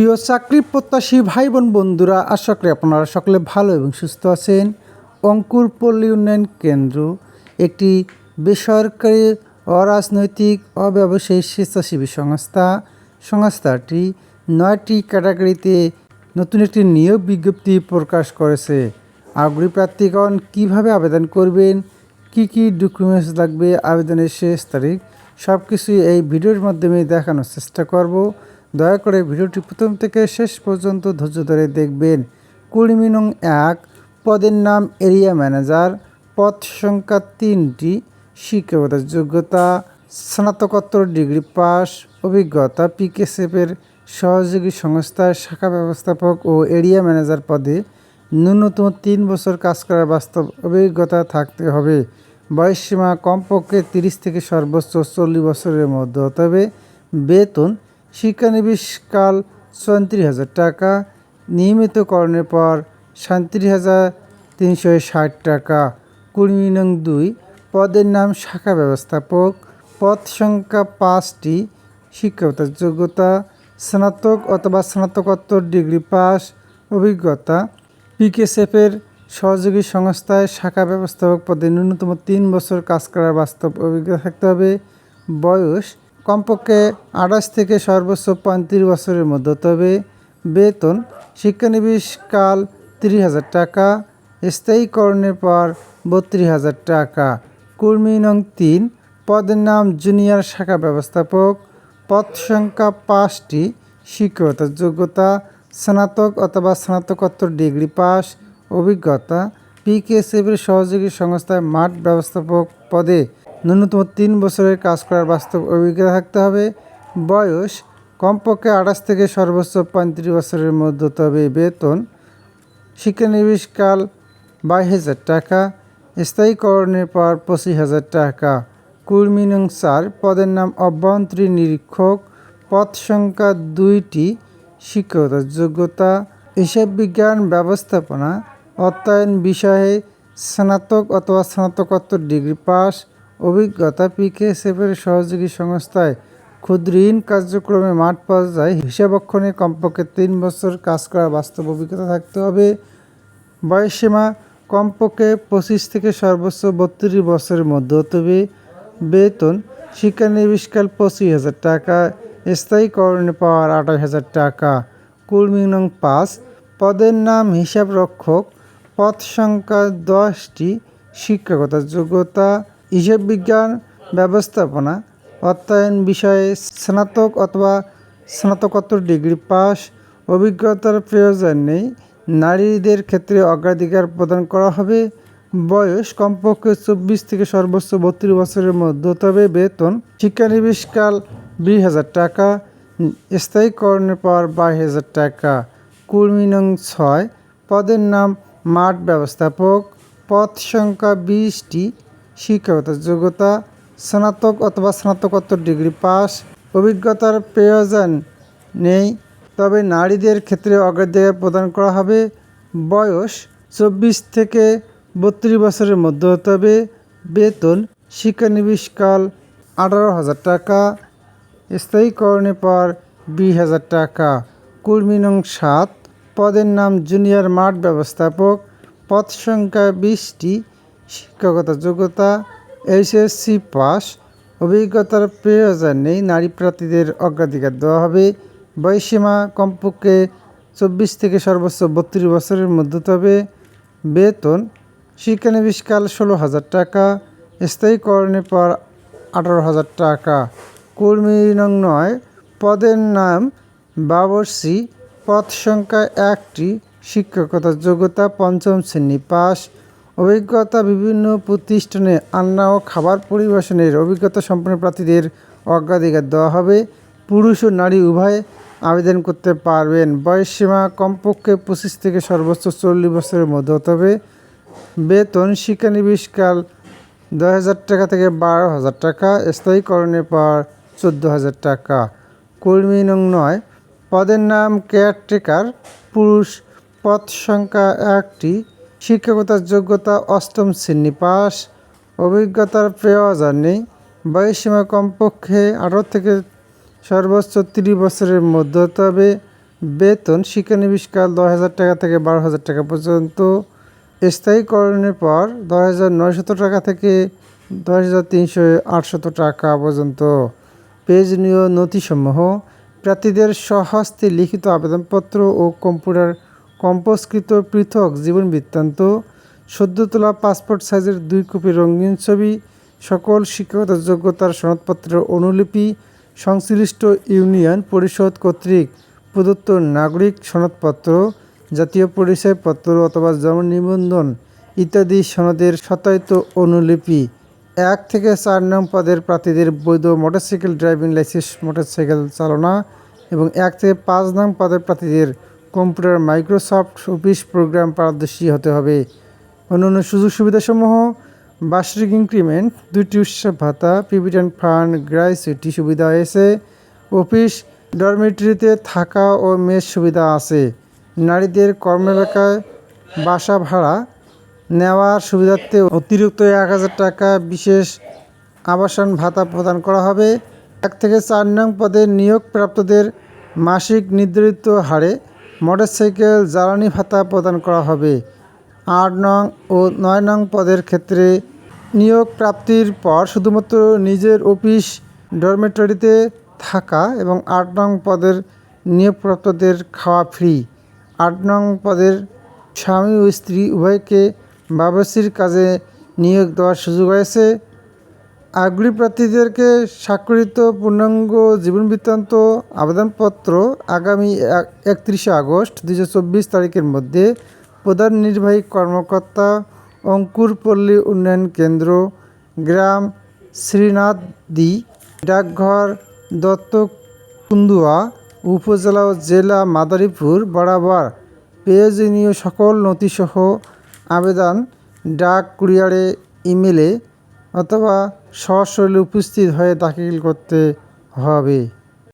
প্রিয় চাকরি প্রত্যাশী ভাই বোন বন্ধুরা, আশা করি আপনারা সকলে ভালো এবং সুস্থ আছেন। অঙ্কুর পল্লী উন্নয়ন কেন্দ্র, একটি বেসরকারি অরাজনৈতিক অব্যবসায়ী স্বেচ্ছাসেবী সংস্থা। সংস্থাটি নয়টি ক্যাটাগরিতে নতুন একটি নিয়োগ বিজ্ঞপ্তি প্রকাশ করেছে। আগ্রহী প্রার্থীগণ কীভাবে আবেদন করবেন, কি কি ডকুমেন্টস লাগবে, আবেদনের শেষ তারিখ সব কিছুই এই ভিডিওর মাধ্যমে দেখানোর চেষ্টা করব। দয়া করে ভিডিওটি প্রথম থেকে শেষ পর্যন্ত ধৈর্য ধরে দেখবেন। কুড়ি এক, পদের নাম এরিয়া ম্যানেজার পদ সংখ্যা তিনটি শিক্ষকতার যোগ্যতা, স্নাতকোত্তর ডিগ্রি পাস, অভিজ্ঞতা পিকেসেফের সহযোগী সংস্থার শাখা ব্যবস্থাপক ও এরিয়া ম্যানেজার পদে ন্যূনতম তিন বছর কাজ করার বাস্তব অভিজ্ঞতা থাকতে হবে। বয়সসীমা কমপক্ষে তিরিশ থেকে সর্বোচ্চ চল্লিশ বছরের মধ্যে হতে হবে। বেতন শিক্ষানবিশকাল চৌত্রিশ হাজার টাকা, নিয়মিতকরণের পর সাঁত্রিশ হাজার তিনশো ষাট টাকা। কুড়ি নং দুই, পদের নাম শাখা ব্যবস্থাপক, পদ সংখ্যা পাঁচটি শিক্ষকতার যোগ্যতা, স্নাতক অথবা স্নাতকোত্তর ডিগ্রি পাস, অভিজ্ঞতা পিকেসেফের সহযোগী সংস্থায় শাখা ব্যবস্থাপক পদে ন্যূনতম তিন বছর কাজ করার বাস্তব অভিজ্ঞতা থাকতে হবে। বয়স কমপক্ষে আঠাশ থেকে সর্বোচ্চ পঁয়ত্রিশ বছরের মধ্যে, তবে বেতন শিক্ষানবিশ কাল তিরিশ হাজার টাকা, স্থায়ীকরণের পর বত্রিশ হাজার টাকা। কর্মী নং তিন, পদের নাম জুনিয়র শাখা ব্যবস্থাপক, পদ সংখ্যা পাঁচটি শিক্ষকতার যোগ্যতা, স্নাতক অথবা স্নাতকোত্তর ডিগ্রি পাস, অভিজ্ঞতা, পিকেএসএফের সহযোগী সংস্থায় মাঠ ব্যবস্থাপক পদে ন্যূনতম তিন বছরের কাজ করার বাস্তব অভিজ্ঞতা থাকতে হবে। বয়স কমপক্ষে আঠাশ থেকে সর্বোচ্চ পঁয়ত্রিশ বছরের মধ্যে, তবে বেতন শিক্ষানবিশকাল বাইশ হাজার টাকা, স্থায়ীকরণের পর পঁচিশ হাজার টাকা। কুর্মী নং চার, পদের নাম অভ্যন্তরীণ নিরীক্ষক, পদ সংখ্যা দুইটি শিক্ষকতার যোগ্যতা, হিসাব বিজ্ঞান ব্যবস্থাপনা অর্থায়ন বিষয়ে স্নাতক অথবা স্নাতকোত্তর ডিগ্রি পাস অভিজ্ঞতা পিকেএসএফের সহযোগী সংস্থায় ক্ষুদ্র ঋণ কার্যক্রমে মাঠ পর্যায়ে হিসাবক্ষণে কমপক্ষে তিন বছর কাজ করার বাস্তব অভিজ্ঞতা থাকতে হবে। বয়সসীমা কমপক্ষে পঁচিশ থেকে সর্বোচ্চ বত্রিশ বছরের মধ্যে হতে হবে। বেতন শিক্ষানবিশকাল পঁচিশ হাজার টাকা স্থায়ীকরণে পাওয়ার আঠাশ হাজার টাকা কুর্মী নং পাঁচ, পদের নাম হিসাব রক্ষক পদ সংখ্যা দশটি শিক্ষকতার যোগ্যতা হিসাব বিজ্ঞান ব্যবস্থাপনা অর্থায়ন বিষয়ে স্নাতক অথবা স্নাতকোত্তর ডিগ্রি পাস, অভিজ্ঞতার প্রয়োজন নেই। নারীদের ক্ষেত্রে অগ্রাধিকার প্রদান করা হবে। বয়স কমপক্ষে চব্বিশ থেকে সর্বোচ্চ বত্রিশ বছরের মধ্যে তবে বেতন শিক্ষানবিশকাল বিশ হাজার টাকা, স্থায়ীকরণের পর বাইশ হাজার টাকা। কুর্মী নং ছয়, পদের নাম মাঠ ব্যবস্থাপক। পদ সংখ্যা বিশটি। শিক্ষকতার যোগ্যতা, স্নাতক অথবা স্নাতকোত্তর ডিগ্রি পাস, অভিজ্ঞতার প্রয়োজন নেই, তবে নারীদের ক্ষেত্রে অগ্রাধিকার প্রদান করা হবে। বয়স চব্বিশ থেকে বত্রিশ বছরের মধ্যে হতে হবে। বেতন, শিক্ষানবিশকাল আঠারো হাজার টাকা। স্থায়ীকরণের পর বিশ হাজার টাকা। কুর্মী নং সাত, পদের নাম জুনিয়র মাঠ ব্যবস্থাপক। পদ সংখ্যা বিশটি। শিক্ষকতা যোগ্যতা এইচএসসি পাস, অভিজ্ঞতার প্রয়োজন নেই, নারী প্রার্থীদের অগ্রাধিকার দেওয়া হবে। বয়সীমা কমপক্ষে চব্বিশ থেকে সর্বোচ্চ বত্রিশ বছরের মধ্যে তবে বেতন শিক্ষানবিশকাল ষোলো হাজার টাকা, স্থায়ীকরণের পর আঠারো হাজার টাকা। কর্মী নং নয়, পদের নাম বাবরসি, পদ সংখ্যা একটি শিক্ষকতার যোগ্যতা পঞ্চম শ্রেণি পাস। অভিজ্ঞতা বিভিন্ন প্রতিষ্ঠানে আন্না ও খাবার পরিবেশনের অভিজ্ঞতা সম্পন্ন প্রার্থীদের অগ্রাধিকার দেওয়া হবে। পুরুষ ও নারী উভয় আবেদন করতে পারবেন। বয়সসীমা কমপক্ষে পঁচিশ থেকে সর্বোচ্চ চল্লিশ বছরের মধ্যে হতে হবে। বেতন শিক্ষানবিশকাল দশ হাজার টাকা থেকে বারো হাজার টাকা। স্থায়ীকরণের পর চোদ্দ হাজার টাকা। কর্মী নং নয়। পদের নাম কেয়ারটেকার। পুরুষ পদ সংখ্যা একটি। শিক্ষকতার যোগ্যতা অষ্টম শ্রেণি পাস। অভিজ্ঞতার প্রয়োজন নেই বয়সসীমা কমপক্ষে আঠারো থেকে সর্বোচ্চ তিরিশ বছরের মধ্যে তবে বেতন শিক্ষানবিষ্কাল দশ হাজার টাকা থেকে বারো হাজার টাকা পর্যন্ত। স্থায়ীকরণের পর দশ হাজার নয়শত টাকা থেকে দশ হাজার তিনশো আটশত টাকা পর্যন্ত। প্রয়োজনীয় নথিসমূহ। প্রার্থীদের স্বহস্তে লিখিত আবেদনপত্র ও কম্পিউটার কম্পোজকৃত পৃথক জীবন বৃত্তান্ত সদ্য তোলা পাসপোর্ট সাইজের দুই কপি রঙিন ছবি, সকল শিক্ষাগত যোগ্যতার সনদপত্রের অনুলিপি, সংশ্লিষ্ট ইউনিয়ন পরিষদ কর্তৃক প্রদত্ত নাগরিক সনদপত্র, জাতীয় পরিচয়পত্র অথবা জন্ম নিবন্ধন ইত্যাদি সনদের সত্যায়িত অনুলিপি। এক থেকে চার নং পদের প্রার্থীদের বৈধ মোটরসাইকেল ড্রাইভিং লাইসেন্স, মোটরসাইকেল চালনা এবং এক থেকে পাঁচ নং পদের প্রার্থীদের কম্পিউটার মাইক্রোসফট অফিস প্রোগ্রাম পারদর্শী হতে হবে। অন্যান্য সুযোগ সুবিধাসমূহ, বার্ষিক ইনক্রিমেন্ট, দুইটি উৎসব ভাতা পিভিডেন্ট ফান্ড গ্রাইসিটি সুবিধা হয়েছে। অফিস, ডরমিটরিতে থাকা ও মেস সুবিধা আছে। নারীদের কর্ম এলাকায় বাসা ভাড়া নেওয়ার সুবিধার্থে অতিরিক্ত এক হাজার টাকা বিশেষ আবাসন ভাতা প্রদান করা হবে। এক থেকে চার নং পদে নিয়োগপ্রাপ্তদের মাসিক নির্ধারিত হারে মোটরসাইকেল জ্বালানি ভাতা প্রদান করা হবে। আট নং ও নয় নং পদের ক্ষেত্রে নিয়োগ প্রাপ্তির পর শুধুমাত্র নিজের অফিস ডরমেটরিতে থাকা এবং আট নং পদের নিয়োগপ্রাপ্তদের খাওয়া ফ্রি। আট নং পদের স্বামী ও স্ত্রী উভয়কে বাবরসির কাজে নিয়োগ দেওয়ার সুযোগ রয়েছে। আগ্রহী প্রার্থীদেরকে স্বাক্ষরিত পূর্ণাঙ্গ জীবন বৃত্তান্ত আবেদনপত্র আগামী একত্রিশে আগস্ট চব্বিশ তারিখের মধ্যে প্রধান নির্বাহী কর্মকর্তা অঙ্কুরপল্লী উন্নয়ন কেন্দ্র, গ্রাম শ্রীনাথদি ডাকঘর দত্তকুন্দুয়া উপজেলা ও জেলা মাদারীপুর বরাবর প্রয়োজনীয় সকল নথিসহ আবেদন ডাক কুরিয়ারে, ইমেলে অথবা সশরীরে উপস্থিত হয়ে দাখিল করতে হবে।